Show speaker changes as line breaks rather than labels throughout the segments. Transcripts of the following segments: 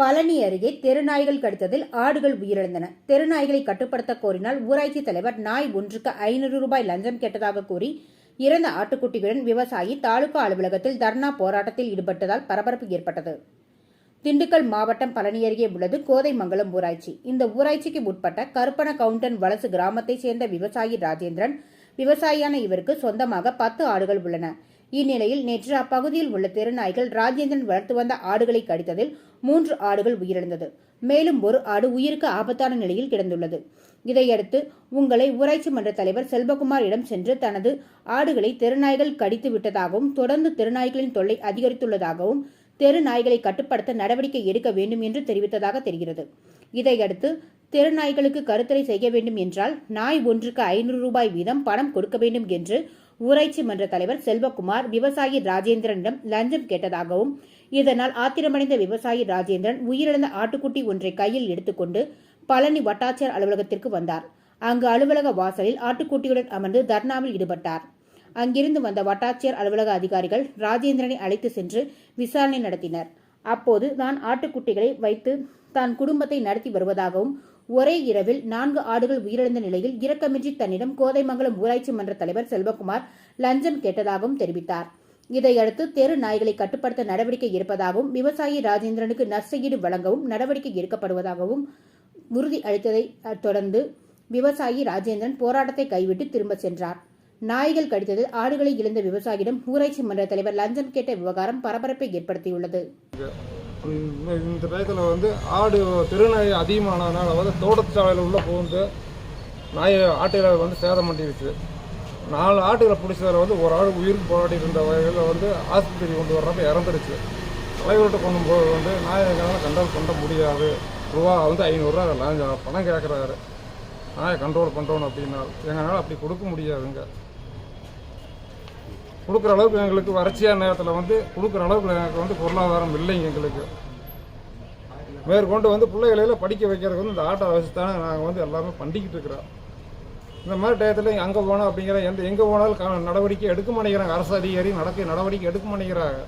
பழனி அருகே தெருநாய்கள் கடித்ததில் ஆடுகள் உயிரிழந்தன. தெருநாய்களை கட்டுப்படுத்த கோரினால் ஊராட்சி தலைவர் நாய் ஒன்றுக்கு ஐநூறு ரூபாய் லஞ்சம் கேட்டதாக கூறி இறந்த ஆட்டுக்குட்டிகளுடன் விவசாயி தாலுகா அலுவலகத்தில் தர்ணா போராட்டத்தில் ஈடுபட்டதால் பரபரப்பு ஏற்பட்டது. திண்டுக்கல் மாவட்டம் பழனி அருகே உள்ளது கோதைமங்கலம் ஊராட்சி. இந்த ஊராட்சிக்கு உட்பட்ட கருப்பண கவுண்டன் வலசு கிராமத்தைச் சேர்ந்த விவசாயி ராஜேந்திரன் விவசாயியான இவருக்கு சொந்தமாக பத்து ஆடுகள் உள்ளன. இந்நிலையில் நேற்று அப்பகுதியில் உள்ள தெருநாய்கள் ராஜேந்திரன் வளர்த்து வந்த ஆடுகளை கடித்ததில் மூன்று ஆடுகள் உயிரிழந்தது. மேலும் ஒரு ஆடு உயிருக்கு ஆபத்தான நிலையில் கிடந்துள்ளது. இதையடுத்து உங்களை ஊராட்சி மன்ற தலைவர் செல்வகுமாரிடம் சென்று தனது ஆடுகளை தெருநாய்கள் கடித்து விட்டதாகவும் தொடர்ந்து தெருநாய்களின் தொல்லை அதிகரித்துள்ளதாகவும் தெரு நாய்களை கட்டுப்படுத்த நடவடிக்கை எடுக்க வேண்டும் என்று தெரிவித்ததாக தெரிகிறது. இதையடுத்து தெரு நாய்களுக்கு கருத்தடை செய்ய வேண்டும் என்றால் நாய் ஒன்றுக்கு ஐநூறு ரூபாய் வீதம் பணம் கொடுக்க வேண்டும் என்று ஊராட்சி மன்ற தலைவர் செல்வகுமார் விவசாயி ராஜேந்திரனிடம் லஞ்சம் கேட்டதாகவும் இதனால் ஆத்திரமடைந்த விவசாயி ராஜேந்திரன் உயிரிழந்த ஆட்டுக்குட்டி ஒன்றை கையில் எடுத்துக்கொண்டு பழனி வட்டாட்சியர் அலுவலகத்திற்கு வந்தார். அங்கு அலுவலக வாசலில் ஆட்டுக்குட்டியுடன் அமர்ந்து தர்ணாவில் ஈடுபட்டார். அங்கிருந்து வந்த வட்டாட்சியர் அலுவலக அதிகாரிகள் ராஜேந்திரனை அழைத்து சென்று விசாரணை நடத்தினர். அப்போது தான் ஆட்டுக்குட்டிகளை வைத்து தான் குடும்பத்தை நடத்தி வருவதாகவும் ஒரே இரவில் நான்கு ஆடுகள் உயிரிழந்த நிலையில் இரக்கமின்றி தன்னிடம் கோதைமங்கலம் ஊராட்சி மன்ற தலைவர் செல்வகுமார் லஞ்சம் கேட்டதாகவும் தெரிவித்தார். இதையடுத்து தெரு நாய்களை கட்டுப்படுத்த நடவடிக்கை எடுப்பதாகவும் விவசாயி ராஜேந்திரனுக்கு நஷ்டஈடு வழங்கவும் நடவடிக்கை எடுக்கப்படுவதாகவும் உறுதி அளித்ததை தொடர்ந்து விவசாயி ராஜேந்திரன் போராட்டத்தை கைவிட்டு திரும்ப சென்றார். நாய்கள் கடித்தது ஆடுகளை இழந்த விவசாயியிடம் ஊராட்சி மன்ற தலைவர் லஞ்சம் கேட்ட விவகாரம் பரபரப்பை ஏற்படுத்தியுள்ளது.
இந்த இந்த டயத்தில் வந்து ஆடு திருநாய் அதிகமானதுனால வந்து தோட்டச்சாலையில் உள்ளே புகுந்து நாய் ஆட்டுகளை வந்து சேதம் பண்ணிடுச்சு. நாலு ஆட்டுகளை பிடிச்சதில் வந்து ஒரு ஆள் உயிருக்கு போராடி இருந்த வகையில் வந்து ஆஸ்பத்திரி கொண்டு வர்றப்ப இறந்துருச்சு தலைவர்கிட்ட கொண்டு போது வந்து நாயகனால் கண்ட்ரோல் பண்ண முடியாது. ரூபா வந்து ஐநூறுரூவா லாஞ்ச பணம் கேட்குறாரு நாயை கண்ட்ரோல் பண்ணுறோம் அப்படின்னா எங்களால் அப்படி கொடுக்க முடியாதுங்க. கொடுக்குற அளவுக்கு எங்களுக்கு வறட்சியான நேரத்தில் வந்து கொடுக்குற அளவுக்கு எனக்கு வந்து பொருளாதாரம் இல்லைங்க எங்களுக்கு. மேற்கொண்டு வந்து பிள்ளைகளையில படிக்க வைக்கிறதுக்கு வந்து இந்த ஆட்டோ வச்சு தானே நாங்கள் வந்து எல்லாமே பண்ணிக்கிட்டு இருக்கிறோம். இந்த மாதிரி டயத்தில் அங்கே போனோம் அப்படிங்கிற எந்த எங்கே போனாலும் நடவடிக்கை எடுக்க மாட்டேங்கிறாங்க. அரசு அதிகாரி நடக்க நடவடிக்கை எடுக்க மாட்டேங்கிறாங்க.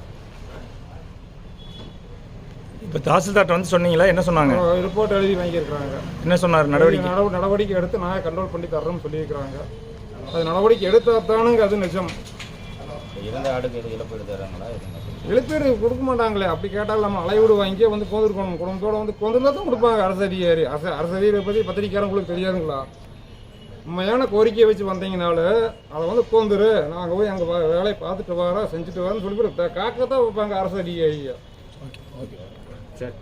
இப்போ தாசில்தார்ட்ட வந்து சொன்னீங்களா? என்ன சொன்னாங்க?
ரிப்போர்ட் எழுதி வாங்கியிருக்கிறாங்க.
என்ன சொன்னார்? நடவடிக்கை?
நடவ- நடவடிக்கை எடுத்து நாயை கண்ட்ரோல் பண்ணி தர்றோம்னு சொல்லியிருக்கிறாங்க. அது நடவடிக்கை எடுத்தா தானுங்க அது நிஜம்.
இறந்த ஆடுக்கு எது இழப்பீடு தராங்களா
எழுப்பீடு கொடுக்க மாட்டாங்களே அப்படி கேட்டால் நம்ம அலைவிடு வாங்கி வந்து கோந்திருக்கணும். குடும்பத்தோட வந்து கோந்திருந்தா தான் கொடுப்பாங்க அரசு அதிகாரி. அரசு அரசு அதிகாரியை பற்றி பத்திரிக்கையாளங்களுக்கு தெரியாதுங்களா? உண்மையான கோரிக்கையை வச்சு வந்தீங்கனால அதை வந்து கோந்துரு. நாங்கள் போய் அங்கே வேலையை பார்த்துட்டு வரோம் செஞ்சுட்டு வரோன்னு சொல்லி காக்க தான் வைப்பாங்க அரசு அதிகாரியை.
சரி.